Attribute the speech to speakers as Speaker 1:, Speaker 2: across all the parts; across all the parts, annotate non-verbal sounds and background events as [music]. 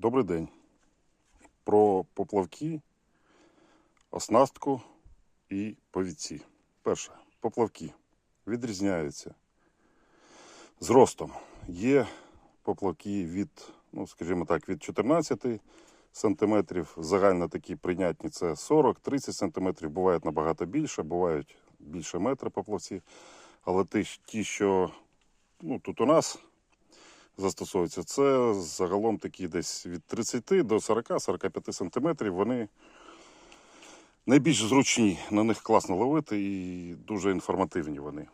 Speaker 1: Добрий день. Про поплавки, оснастку і повідці. Перше, поплавки відрізняються зростом. Є поплавки від, ну, скажімо так, від 14 см. Загально такі прийнятні це 40-30 см. Бувають набагато більше, бувають більше метра поплавці. Але ті що ну, тут у нас застосовуються. Це загалом такі десь від 30 до 40-45 сантиметрів. Вони найбільш зручні, на них класно ловити і дуже інформативні вони.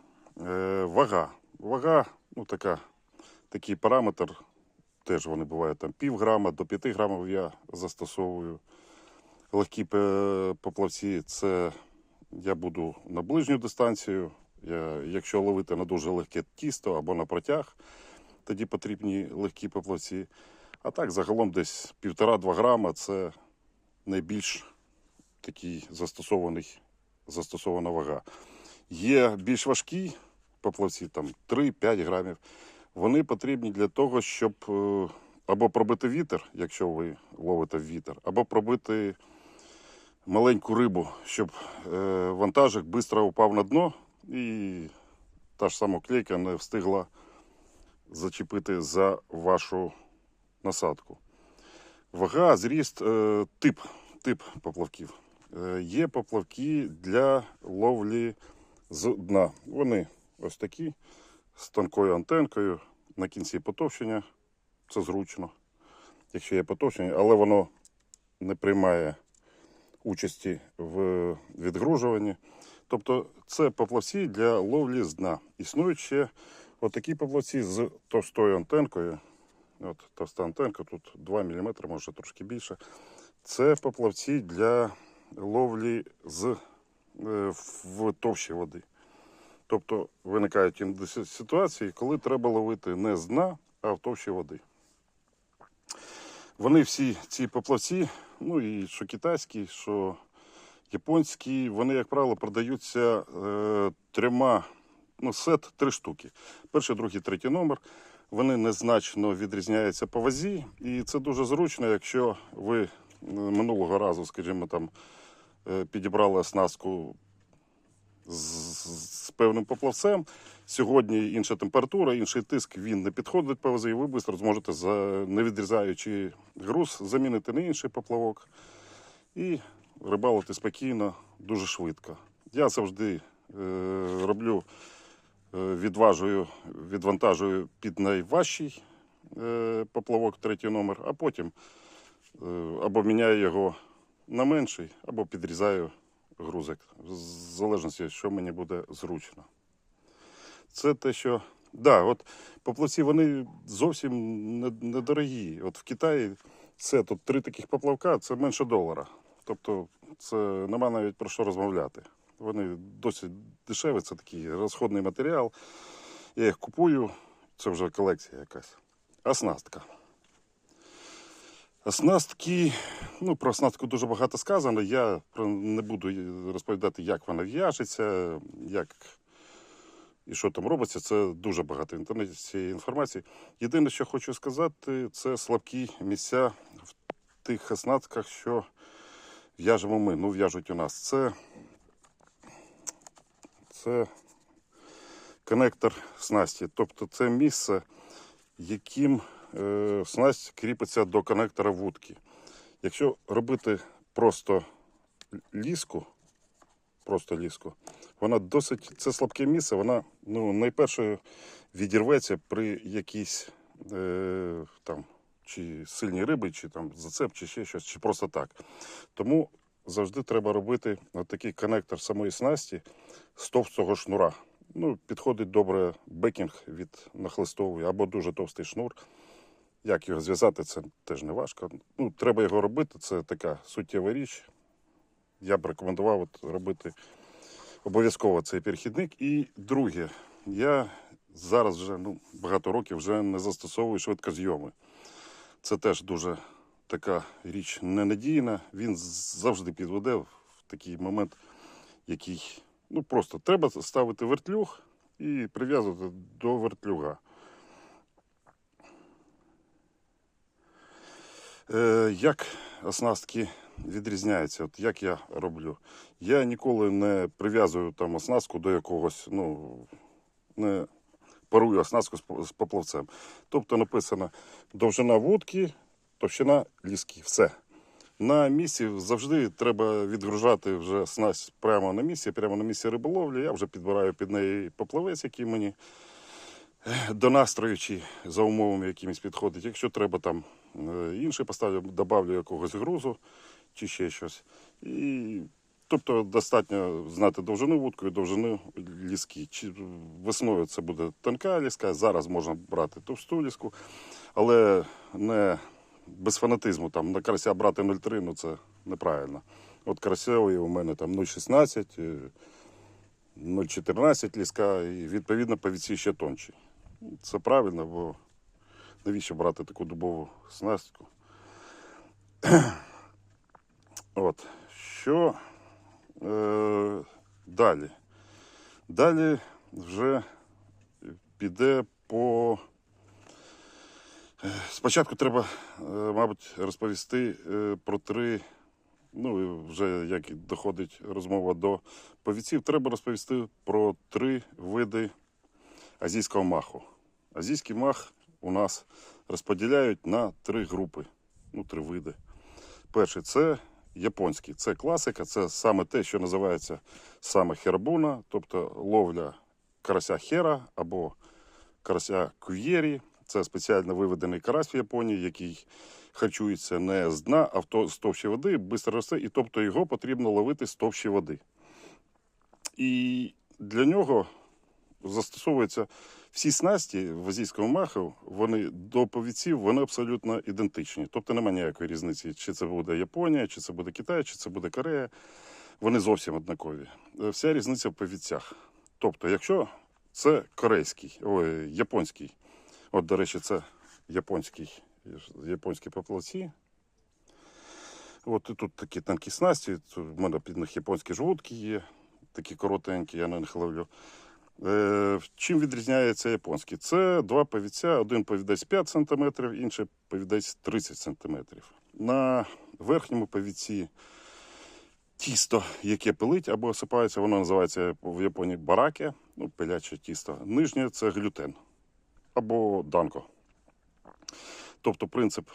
Speaker 1: Е, вага. Вага, ну така, такий параметр. Теж вони бувають там пів до 5 грамів я застосовую. Легкі поплавці це я буду на ближню дистанцію. Я, якщо ловити на дуже легке тісто або на протяг, тоді потрібні легкі поплавці. А так, загалом десь 1,5-2 грама це найбільш такий застосований, застосована вага. Є більш важкі поплавці, там 3-5 грамів. Вони потрібні для того, щоб е, або пробити вітер, якщо ви ловите вітер, або пробити маленьку рибу, щоб е, вантажик швидко упав на дно і та ж сама клейка не встигла зачепити за вашу насадку. Вага, зріст, е, тип, тип поплавків. Е, є поплавки для ловлі з дна. Вони ось такі, з тонкою антенкою, на кінці потовщення. Це зручно, якщо є потовщення, але воно не приймає участі в відгружуванні. Тобто це поплавці для ловлі з дна. Існують ще отакі поплавці з товстою антенкою. От товста антенка, тут 2 мм, може трошки більше. Це поплавці для ловлі з, е, в товщі води. Тобто виникають ситуації, коли треба ловити не з дна, а в товщі води. Вони всі ці поплавці, ну і що китайські, що японські, вони, як правило, продаються е, трьома, ну, сет три штуки. Перший, другий, третій номер. Вони незначно відрізняються по вазі, і це дуже зручно, якщо ви е, минулого разу, скажімо, там е, підібрали оснастку з, з певним поплавцем. Сьогодні інша температура, інший тиск, він не підходить по вазі, і ви швидко зможете, не відрізаючи груз, замінити на інший поплавок і рибалити спокійно, дуже швидко. Я завжди е, роблю, відважую, відвантажую під найважчий е, поплавок, третій номер, а потім е, або міняю його на менший, або підрізаю грузик, в залежності, що мені буде зручно. Це те, що. Да, от поплавці вони зовсім не- недорогі. От в Китаї це тут три таких поплавка, це менше долара. Тобто це нема навіть про що розмовляти. Вони досить дешеві, це такий розходний матеріал. Я їх купую, це вже колекція якась. Оснастка. Оснастки, ну про оснастку дуже багато сказано. Я не буду розповідати, як вона в'яжеться, як і що там робиться. Це дуже багато інтернеті цієї інформації. Єдине, що хочу сказати, це слабкі місця в тих оснастках, що в'яжемо ми. Ну, в'яжуть у нас. Це, це коннектор снасті. Тобто це місце, яким е, снасть кріпиться до коннектора вудки. Якщо робити просто ліску, просто ліску, вона досить, це слабке місце, вона ну, найперше відірветься при якійсь е, там, чи сильній риби, чи там зацеп, чи ще щось, чи просто так. Тому завжди треба робити такий коннектор самої снасті з товстого шнура. Ну, підходить добре бекінг від нахлистової або дуже товстий шнур. Як його зв'язати, це теж не важко. Ну, треба його робити, це така суттєва річ. Я б рекомендував от робити обов'язково цей перехідник. І друге, я зараз вже ну, багато років вже не застосовую швидкозйоми. Це теж дуже така річ ненадійна. Він завжди підведе в такий момент, який ну просто треба ставити вертлюг і прив'язувати до вертлюга. Е, як оснастки відрізняються? От як я роблю? Я ніколи не прив'язую там оснастку до якогось, ну, не парую оснастку з поплавцем. Тобто написано довжина вудки, товщина ліски. Все. На місці завжди треба відгружати вже снасть прямо на місці, прямо на місці риболовлі. Я вже підбираю під неї поплавець, який мені е, до за умовами якимись підходить. Якщо треба там е, інший поставлю, добавлю якогось грузу чи ще щось. І, тобто достатньо знати довжину вудку і довжину ліски. Чи весною це буде тонка ліска, зараз можна брати товсту ліску, але не без фанатизму. Там на карася брати 0,3, ну це неправильно. От карасьової у мене там 0,16, е, 0,14 ліска, і відповідно повідці ще тонші. Це правильно, бо навіщо брати таку дубову снастку? [clears throat] От. Що е, далі? Далі вже піде по. Спочатку треба, е, мабуть, розповісти е, про три. Ну, вже як доходить розмова до повіців, треба розповісти про три види азійського маху. Азійський мах у нас розподіляють на три групи, ну, три види. Перший це японський, це класика, це саме те, що називається саме херабуна, тобто ловля карася хера або карася куєрі. Це спеціально виведений карась в Японії, який харчується не з дна, а в з товщі води, швидко росте, і тобто його потрібно ловити з товщі води. І для нього застосовуються всі снасті в азійському маху, вони до повіців вони абсолютно ідентичні. Тобто немає ніякої різниці, чи це буде Японія, чи це буде Китай, чи це буде Корея. Вони зовсім однакові. Е, Вся різниця в повідцях. Тобто, якщо це корейський, ой, японський, от, до речі, це японський, японські поплавці. От і тут такі тонкі снасті, тут в мене під них японські жгутки є, такі коротенькі, я на них ловлю. Е, чим відрізняється японський? Це два повідця, один повідець 5 см, інший повідець 30 см. На верхньому повідці тісто, яке пилить або осипається, воно називається в Японії бараке, ну, пиляче тісто. Нижнє це глютен або данко. Тобто принцип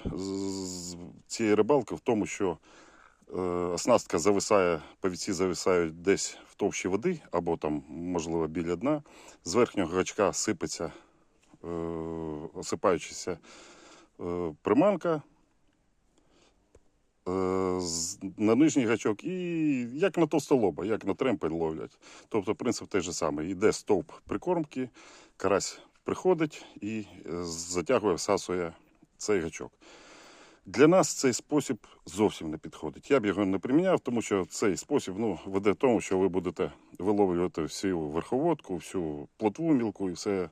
Speaker 1: цієї рибалки в тому, що е, оснастка зависає, повідці зависають десь в товщі води, або там, можливо, біля дна. З верхнього гачка сипеться, е, осипаючися е, приманка. На нижній гачок і як на товстолоба, як на тремпель ловлять. Тобто принцип той же самий. Йде стовп прикормки, карась приходить і е, затягує, всасує цей гачок. Для нас цей спосіб зовсім не підходить. Я б його не приміняв, тому що цей спосіб ну, веде того, що ви будете виловлювати всю верховодку, всю плотву мілку і все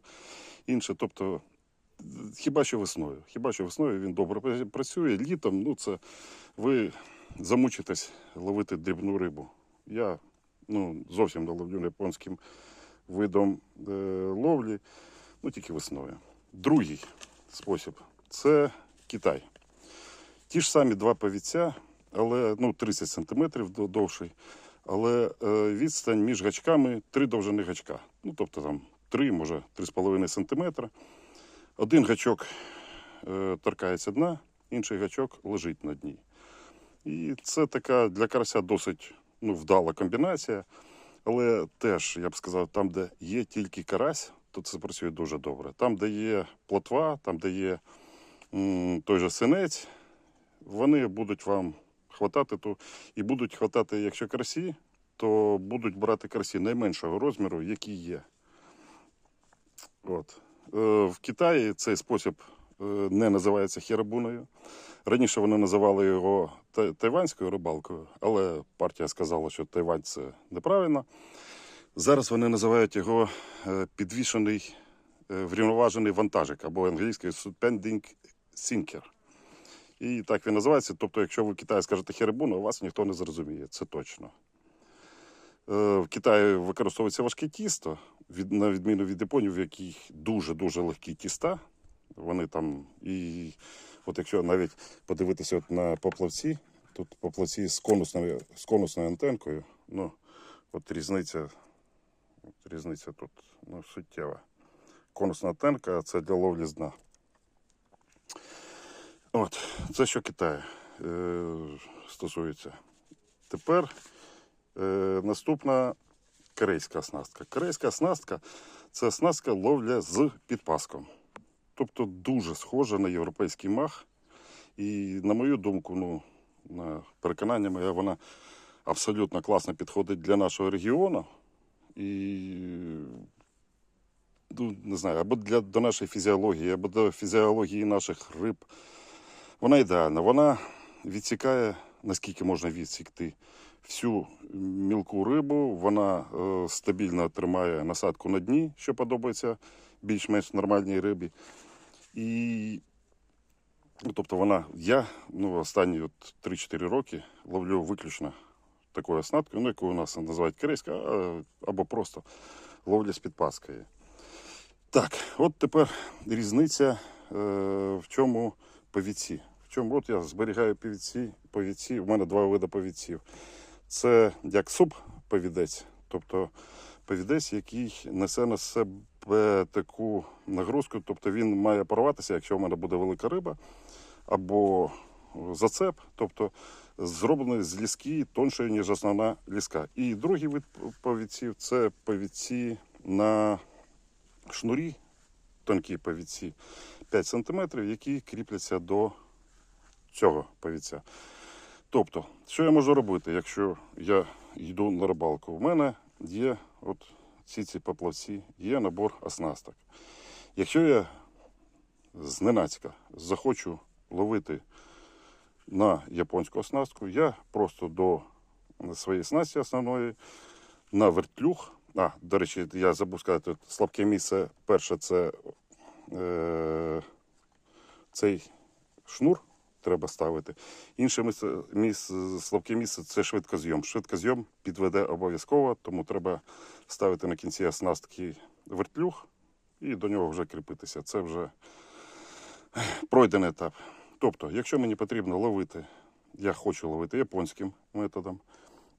Speaker 1: інше. Тобто, хіба що весною. Хіба що весною він добре працює. Літом ну, це ви замучитесь ловити дрібну рибу. Я ну, зовсім не ловлю японським видом е, ловлі, ну тільки весною. Другий спосіб це Китай. Ті ж самі два повіця, але ну, 30 см довший, але е, відстань між гачками три довжини гачка. Ну, тобто там 3, може 3,5 см. Один гачок е, торкається дна, інший гачок лежить на дні. І це така для карася досить ну, вдала комбінація. Але теж, я б сказав, там, де є тільки карась, то це працює дуже добре. Там, де є плотва, там, де є той же синець, вони будуть вам хватати ту, і будуть хватати, якщо карасі, то будуть брати карасі найменшого розміру, які є. От. Е, в Китаї цей спосіб е, не називається херабуною. Раніше вони називали його тайванською рибалкою, але партія сказала, що Тайвань це неправильно. Зараз вони називають його е, підвішений е, врівноважений вантажик або англійською suspending sinker. І так він називається. Тобто, якщо ви в Китаї скажете херебуна, вас ніхто не зрозуміє, це точно. Е, В Китаї використовується важке тісто, від, на відміну від Японії, в яких дуже-дуже легкі тіста. Вони там і От якщо навіть подивитися от на поплавці, тут поплавці з конусною, з конусною антенкою, ну, от різниця, різниця тут ну, суттєва. Конусна антенка це для ловлі з дна. От, це що Китаю е, стосується. Тепер е, наступна корейська оснастка. Корейська оснастка це оснастка ловля з підпаском. Тобто дуже схожа на європейський мах. І на мою думку, ну, на переконання моє, вона абсолютно класно підходить для нашого регіону. І ну, не знаю, або для, до нашої фізіології, або до фізіології наших риб. Вона ідеальна. Вона відсікає, наскільки можна відсікти всю мілку рибу. Вона е, стабільно тримає насадку на дні, що подобається більш-менш нормальній рибі. І ну, тобто вона, я ну, останні от 3-4 роки ловлю виключно такою оснасткою, ну, яку у нас називають корейська, а, або просто ловля з підпаскою. Так, от тепер різниця е, в чому повідці. В чому от я зберігаю повідці, повідці. У мене два види повідців. Це як субповідець, тобто повідець, який несе на себе таку нагрузку, тобто він має порватися, якщо в мене буде велика риба, або зацеп, тобто зроблений з ліски тоншою, ніж основна ліска. І другий вид повідців це повідці на шнурі, тонкі повідці 5 см, які кріпляться до цього повідця. Тобто, що я можу робити, якщо я йду на рибалку? У мене є от ці ці поплавці, є набор оснасток. Якщо я зненацька захочу ловити на японську оснастку, я просто до своєї снасті основної на вертлюг. А, до речі, я забув сказати, слабке місце перше це е, цей шнур треба ставити. Інше місце, місце, слабке місце це швидкозйом. Швидкозйом підведе обов'язково, тому треба ставити на кінці оснастки вертлюг і до нього вже кріпитися. Це вже пройдений етап. Тобто, якщо мені потрібно ловити, я хочу ловити японським методом,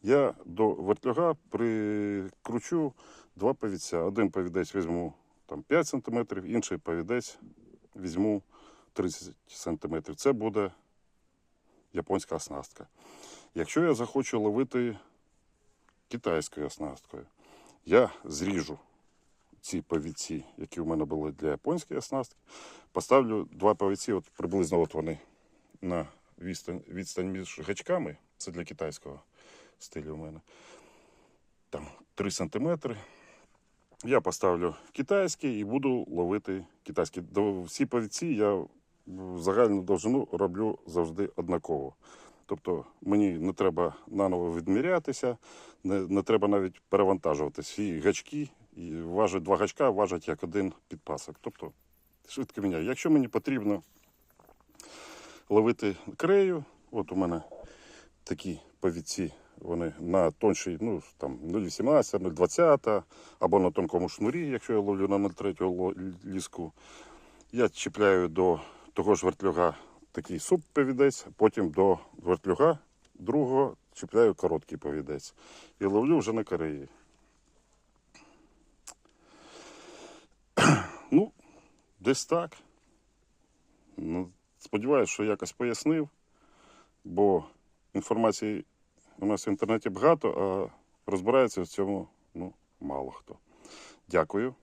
Speaker 1: я до вертлюга прикручу два повідця. Один повідець візьму там, 5 см, інший повідець візьму 30 см. Це буде японська оснастка. Якщо я захочу ловити китайською оснасткою, я зріжу ці повідці, які у мене були для японської оснастки, поставлю два повідці, от приблизно от вони на відстань, відстань між гачками, це для китайського стилю у мене. Там 3 сантиметри. Я поставлю китайський і буду ловити китайський. Всі повідці я загальну довжину роблю завжди однаково. Тобто мені не треба наново відмірятися, не, не треба навіть перевантажувати. Всі гачки, і важать, два гачка важать як один підпасок. Тобто швидко міняю. Якщо мені потрібно ловити крею, от у мене такі повідці, вони на тоншій, ну там 0,18, 0,20 або на тонкому шнурі, якщо я ловлю на 0,3 ліску. Я чіпляю до того ж вертлюга такий субповідець, потім до вертлюга другого чіпляю короткий повідець. І ловлю вже на кореї. Ну, десь так. Ну, сподіваюся, що якось пояснив, бо інформації у нас в інтернеті багато, а розбирається в цьому ну, мало хто. Дякую.